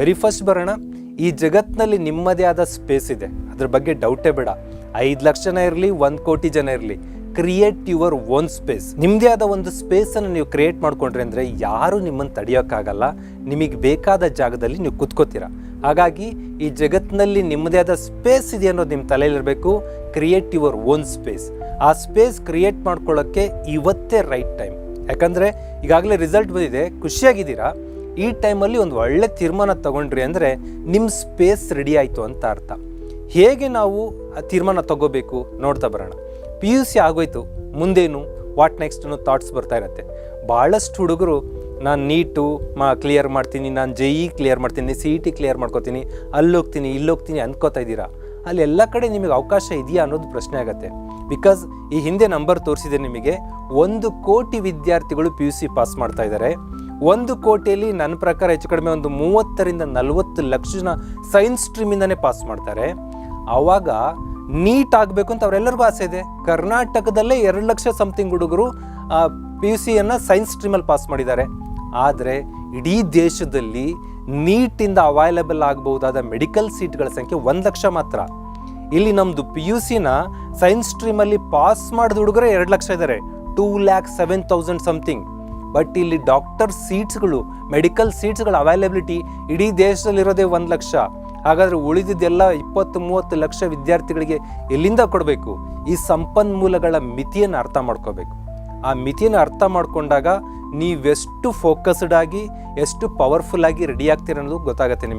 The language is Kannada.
ವೆರಿ ಫಸ್ಟ್ ಬರೋಣ. ಈ ಜಗತ್ತಿನಲ್ಲಿ ನಿಮ್ಮದೇ ಆದ ಸ್ಪೇಸ್ ಇದೆ. ಅದ್ರ ಬಗ್ಗೆ ಡೌಟೇ ಬೇಡ. ಐದು ಲಕ್ಷ ಜನ ಇರಲಿ, ಒಂದು ಕೋಟಿ ಜನ ಇರಲಿ ಕ್ರಿಯೇಟ್ ಯುವರ್ ಓನ್ ಸ್ಪೇಸ್ ನಿಮ್ಮದೇ ಆದ ಒಂದು ಸ್ಪೇಸನ್ನು ನೀವು ಕ್ರಿಯೇಟ್ ಮಾಡ್ಕೊಂಡ್ರಿ ಅಂದರೆ ಯಾರು ನಿಮ್ಮನ್ನು ತಡೆಯೋಕ್ಕಾಗಲ್ಲ. ನಿಮಗೆ ಬೇಕಾದ ಜಾಗದಲ್ಲಿ ನೀವು ಕುತ್ಕೋತೀರ. ಹಾಗಾಗಿ ಈ ಜಗತ್ತಿನಲ್ಲಿ ನಿಮ್ಮದೇ ಆದ ಸ್ಪೇಸ್ ಇದೆ ಅನ್ನೋದು ನಿಮ್ಮ ತಲೆಯಲ್ಲಿರಬೇಕು. ಕ್ರಿಯೇಟ್ ಯುವರ್ ಓನ್ ಸ್ಪೇಸ್ ಆ ಸ್ಪೇಸ್ ಕ್ರಿಯೇಟ್ ಮಾಡ್ಕೊಳ್ಳೋಕ್ಕೆ ಇವತ್ತೇ ರೈಟ್ ಟೈಮ್ ಯಾಕಂದರೆ ಈಗಾಗಲೇ ರಿಸಲ್ಟ್ ಬಂದಿದೆ. ಖುಷಿಯಾಗಿದ್ದೀರಾ? ಈ ಟೈಮಲ್ಲಿ ಒಂದು ಒಳ್ಳೆ ತೀರ್ಮಾನ ತಗೊಂಡ್ರಿ ಅಂದರೆ ನಿಮ್ಮ ಸ್ಪೇಸ್ ರೆಡಿ ಆಯಿತು ಅಂತ ಅರ್ಥ. ಹೇಗೆ ನಾವು ಆ ತೀರ್ಮಾನ ತಗೋಬೇಕು ನೋಡ್ತಾ ಬರೋಣ. ಪಿ ಯು ಸಿ ಆಗೋಯ್ತು, ಮುಂದೇನು ವಾಟ್ ನೆಕ್ಸ್ಟ್ ಅನ್ನೋ ಥಾಟ್ಸ್ ಬರ್ತಾ ಇರತ್ತೆ. ಭಾಳಷ್ಟು ಹುಡುಗರು, ನಾನು ನೀಟು, ಮಾ ಕ್ಲಿಯರ್ ಮಾಡ್ತೀನಿ, ನಾನು ಜೆ ಇ ಕ್ಲಿಯರ್ ಮಾಡ್ತೀನಿ ಸಿ ಇ ಟಿ ಕ್ಲಿಯರ್ ಮಾಡ್ಕೋತೀನಿ ಅಲ್ಲಿ ಹೋಗ್ತೀನಿ ಇಲ್ಲಿ ಹೋಗ್ತೀನಿ ಅನ್ಕೋತಾ ಇದ್ದೀರಾ? ಅಲ್ಲಿ ಎಲ್ಲ ಕಡೆ ನಿಮಗೆ ಅವಕಾಶ ಇದೆಯಾ ಅನ್ನೋದು ಪ್ರಶ್ನೆ ಆಗುತ್ತೆ. ಬಿಕಾಸ್ ಈ ಹಿಂದೆ ನಂಬರ್ ತೋರಿಸಿದೆ ನಿಮಗೆ, ಒಂದು ಕೋಟಿ ವಿದ್ಯಾರ್ಥಿಗಳು ಪಿ ಯು ಸಿ ಪಾಸ್ ಮಾಡ್ತಾ ಇದ್ದಾರೆ. ಒಂದು ಕೋಟಿಯಲ್ಲಿ ನನ್ನ ಪ್ರಕಾರ ಹೆಚ್ಚು ಕಡಿಮೆ ಒಂದು ಮೂವತ್ತರಿಂದ ನಲವತ್ತು ಲಕ್ಷ ಜನ ಸೈನ್ಸ್ ಸ್ಟ್ರೀಮಿಂದನೇ ಪಾಸ್ ಮಾಡ್ತಾರೆ. ಆವಾಗ ನೀಟ್ ಆಗಬೇಕು ಅಂತ ಅವರೆಲ್ಲರಿಗೂ ಆಸೆ ಇದೆ. ಕರ್ನಾಟಕದಲ್ಲೇ ಎರಡು ಲಕ್ಷ ಸಮಥಿಂಗ್ ಹುಡುಗರು ಪಿ ಯು ಸಿಯನ್ನು ಸೈನ್ಸ್ ಸ್ಟ್ರೀಮಲ್ಲಿ ಪಾಸ್ ಮಾಡಿದ್ದಾರೆ. ಆದರೆ ಇಡೀ ದೇಶದಲ್ಲಿ ನೀಟಿಂದ ಅವೈಲಬಲ್ ಆಗಬಹುದಾದ ಮೆಡಿಕಲ್ ಸೀಟ್ಗಳ ಸಂಖ್ಯೆ ಒಂದು ಲಕ್ಷ ಮಾತ್ರ. ಇಲ್ಲಿ ನಮ್ಮದು ಪಿ ಯು ಸಿನ ಸೈನ್ಸ್ ಸ್ಟ್ರೀಮಲ್ಲಿ ಪಾಸ್ ಮಾಡಿದ ಹುಡುಗರೇ ಎರಡು ಲಕ್ಷ ಇದ್ದಾರೆ two lakh seven thousand something but ಇಲ್ಲಿ ಡಾಕ್ಟರ್ ಸೀಟ್ಸ್ಗಳು ಮೆಡಿಕಲ್ ಸೀಟ್ಸ್ಗಳ ಅವೈಲಬಿಲಿಟಿ ಇಡೀ ದೇಶದಲ್ಲಿರೋದೇ ಒಂದು ಲಕ್ಷ. ಹಾಗಾದರೆ ಉಳಿದಿದ್ದೆಲ್ಲ ಇಪ್ಪತ್ತು ಮೂವತ್ತು ಲಕ್ಷ ವಿದ್ಯಾರ್ಥಿಗಳಿಗೆ ಎಲ್ಲಿಂದ ಕೊಡಬೇಕು? ಈ ಸಂಪನ್ಮೂಲಗಳ ಮಿತಿಯನ್ನು ಅರ್ಥ ಮಾಡ್ಕೋಬೇಕು. ಆ ಮಿತಿಯನ್ನು ಅರ್ಥ ಮಾಡಿಕೊಂಡಾಗ ನೀವೆಷ್ಟು ಫೋಕಸ್ಡ್ ಆಗಿ, ಎಷ್ಟು ಪವರ್ಫುಲ್ ಆಗಿ ರೆಡಿ ಆಗ್ತೀರ ಅನ್ನೋದು ಗೊತ್ತಾಗುತ್ತೆ ನಿಮಗೆ.